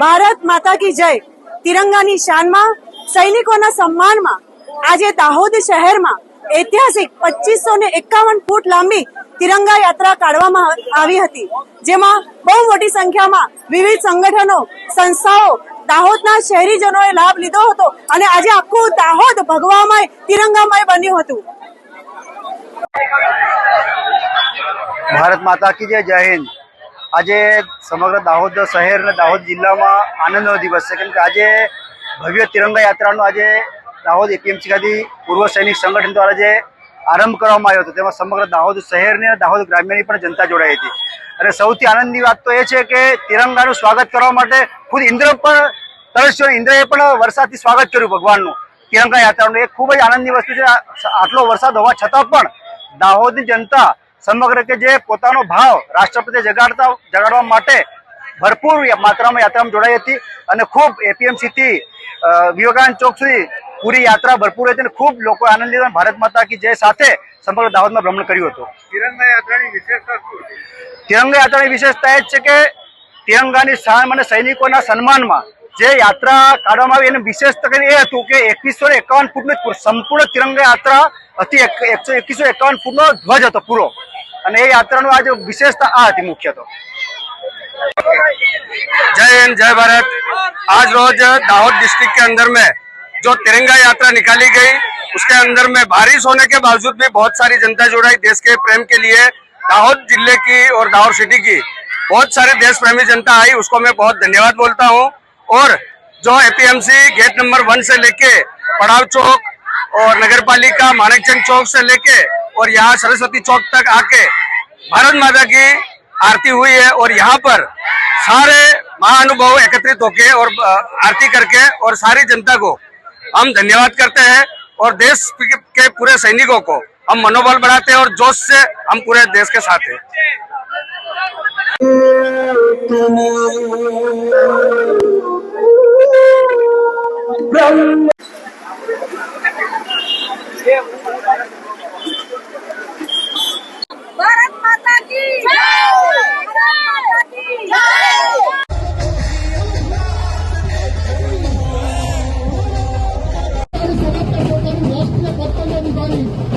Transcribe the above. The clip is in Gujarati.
ભારત માતા કી જય. તિરંગાની શાનમાં, સૈનિકોના સન્માનમાં, આજે દાહોદ શહેરમાં ઐતિહાસિક પચીસો ને એકાવન ફૂટ લાંબી તિરંગા યાત્રા કાઢવામાં આવી હતી, જેમાં બહુ મોટી સંખ્યામાં વિવિધ સંગઠનો, સંસ્થાઓ, દાહોદના શહેરીજનોએ લાભ લીધો હતો અને આજે આખું દાહોદ ભગવામય, તિરંગામય બન્યું હતું. ભારત માતા કી જય જય હિન્દ. આજે સમગ્ર દાહોદ શહેર અને દાહોદ જિલ્લામાં આનંદનો દિવસ છે. કેમ કે આજે ભવ્ય તિરંગા યાત્રાનો આજે દાહોદ એપીએમસી ખાતે પૂર્વ સૈનિક સંગઠન દ્વારા જે આરંભ કરવામાં આવ્યો હતો, તેમાં સમગ્ર દાહોદ શહેરની અને દાહોદ ગ્રામ્યની પણ જનતા જોડાઈ હતી. અને સૌથી આનંદની વાત તો એ છે કે તિરંગાનું સ્વાગત કરવા માટે ખુદ ઇન્દ્ર પણ, તરસ્યો ઇન્દ્રએ પણ વરસાદથી સ્વાગત કર્યું ભગવાનનું. તિરંગા યાત્રાનું એ ખૂબ જ આનંદની વસ્તુ છે. આટલો વરસાદ હોવા છતાં પણ દાહોદની જનતા સમગ્ર કે જે પોતાનો ભાવ રાષ્ટ્રપતિ જગાડતા જગાડવા માટે ભરપૂર માત્રામાં યાત્રામાં જોડાઈ હતી અને ખૂબ એપીએમસીથી અ, વિવેકાનંદ ચોક સુધી પૂરી યાત્રા ભરપૂર હતી અને ખૂબ લોકો આનંદ લીધો ભારત માતા કી જય સાથે સમગ્ર દાહોદમાં ભ્રમણ કર્યું હતું. તિરંગા યાત્રાની વિશેષતા શું તિરંગા યાત્રાની વિશેષતા એ જ છે કે તિરંગાની શાન અને સૈનિકોના સન્માનમાં જે યાત્રા કાઢવામાં આવી એનું વિશેષ તો એ હતું કે એકવીસો એકાવન ફૂટની પૂર- સંપૂર્ણ તિરંગા યાત્રા હતી. એકસો એકવીસો એકાવન ફૂટનો ધ્વજ હતો પૂરો. અને એ યાત્રાનું આજે વિશેષતા આ હતી મુખ્ય તો जय हिंद जय भारत आज रोज दाहोद डिस्ट्रिक्ट के अंदर में जो तिरंगा यात्रा निकाली गई उसके अंदर में बारिश होने के बावजूद भी बहुत सारी जनता जुड़ाई देश के प्रेम के लिए दाहोद जिले की और दाहोद सिटी की बहुत सारे देश प्रेमी जनता आई उसको मैं बहुत धन्यवाद बोलता हूँ और जो एपीएमसी गेट नंबर वन से लेके पड़ाव चौक और नगर पालिका माणिकचंद चौक से लेके और यहाँ सरस्वती चौक तक आके भारत माता की आरती हुई है और यहाँ पर सारे महानुभाव एकत्रित होके और आरती करके और सारी जनता को हम धन्यवाद करते हैं और देश के पूरे सैनिकों को हम मनोबल बढ़ाते हैं और जोश से हम पूरे देश के साथ हैं। ब्रह्म everybody.